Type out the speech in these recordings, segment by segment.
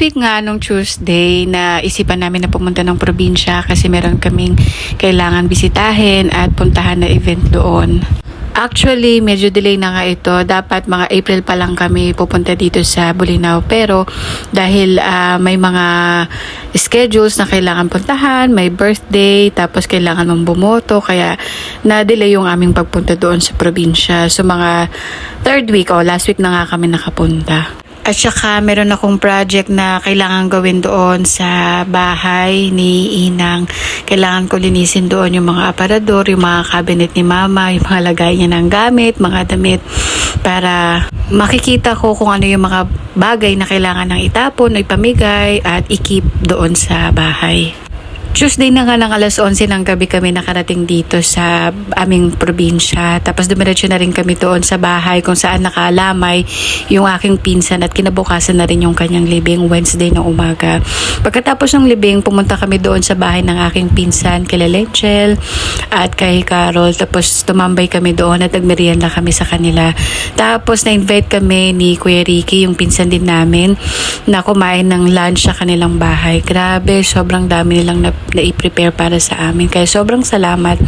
week nga, nung Tuesday, na isipan namin na pumunta ng probinsya kasi meron kaming kailangan bisitahin at puntahan na event doon. Actually, medyo delay na nga ito. Dapat mga April pa lang kami pupunta dito sa Bulinaw. Pero dahil ah, may mga schedules na kailangan puntahan, may birthday, tapos kailangan mong bumoto. Kaya na-delay yung aming pagpunta doon sa probinsya. So mga third week o last week na nga kami nakapunta. At saka meron akong project na kailangan gawin doon sa bahay ni Inang. Kailangan ko linisin doon yung mga aparador, yung mga cabinet ni Mama, yung mga lagay niya ng gamit, mga damit para makikita ko kung ano yung mga bagay na kailangan ng itapon ipamigay at ikip doon sa bahay. Tuesday na nga lang alas 11 ng gabi kami nakarating dito sa aming probinsya. Tapos dumiretso na rin kami doon sa bahay kung saan nakalamay yung aking pinsan at kinabukasan na rin yung kanyang libing Wednesday ng umaga. Pagkatapos ng libing, pumunta kami doon sa bahay ng aking pinsan, kila Lenchel at kay Carol. Tapos tumambay kami doon at nagmerienda kami sa kanila. Tapos na-invite kami ni Kuya Ricky, yung pinsan din namin, na kumain ng lunch sa kanilang bahay. Grabe, sobrang dami nilang na, na-prepare para sa amin. Kaya sobrang salamat.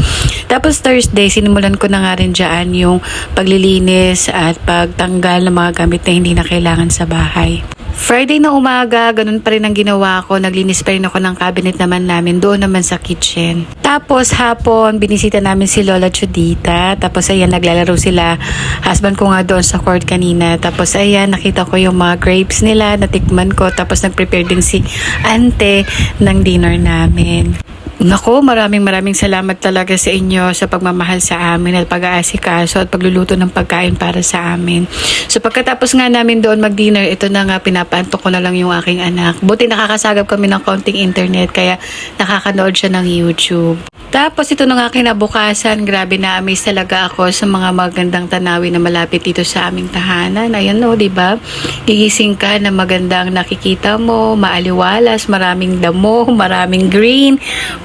Tapos Thursday, sinimulan ko na nga rin dyan yung paglilinis at pagtanggal ng mga gamit na hindi na kailangan sa bahay. Friday na umaga, ganun pa rin ang ginawa ko. Naglinis pa rin ako ng cabinet naman namin doon naman sa kitchen. Tapos hapon, binisita namin si Lola Chudita. Tapos ayan, naglalaro sila. Husband ko nga doon sa court kanina. Tapos ayan, nakita ko yung mga grapes nila. Natikman ko. Tapos nag-prepare din si ante ng dinner namin. akin. Nako, maraming maraming salamat talaga sa inyo sa pagmamahal sa amin at pag-aasikaso at pagluluto ng pagkain para sa amin. So pagkatapos nga namin doon mag-dinner, ito na nga pinapantok ko na lang yung aking anak. Buti nakakasagap kami ng konting internet kaya nakakanood siya ng YouTube. Tapos ito na nga kinabukasan, grabe na amaze talaga ako sa mga magandang tanawin na malapit dito sa aming tahanan. Ayan no, di ba? Gigising ka na magandang nakikita mo, maaliwalas, maraming damo, maraming green,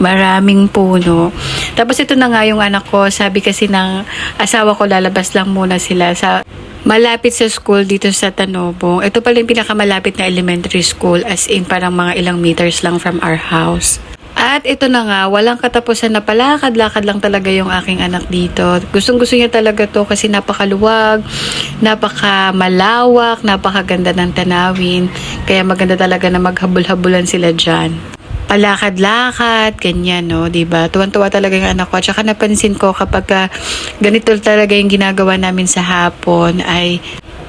maraming puno. Tapos ito na nga yung anak ko, sabi kasi ng asawa ko lalabas lang muna sila sa malapit sa school dito sa Tanobong. Ito pala yung pinakamalapit na elementary school as in parang mga ilang meters lang from our house. At ito na nga, walang katapusan na palakad-lakad lang talaga yung aking anak dito. Gustong gusto niya talaga to kasi napakaluwag, napakamalawak, napakaganda ng tanawin. Kaya maganda talaga na maghabol-habulan sila dyan palakad-lakad, ganyan, no, ba? Tuwan-tuwa talaga yung anak ko. At saka napansin ko kapag ah, ganito talaga yung ginagawa namin sa hapon ay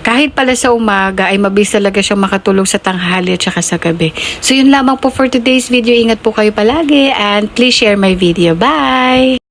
kahit pala sa umaga ay mabilis talaga siyang makatulog sa tanghali at saka sa gabi. So yun lamang po for today's video. Ingat po kayo palagi and please share my video. Bye!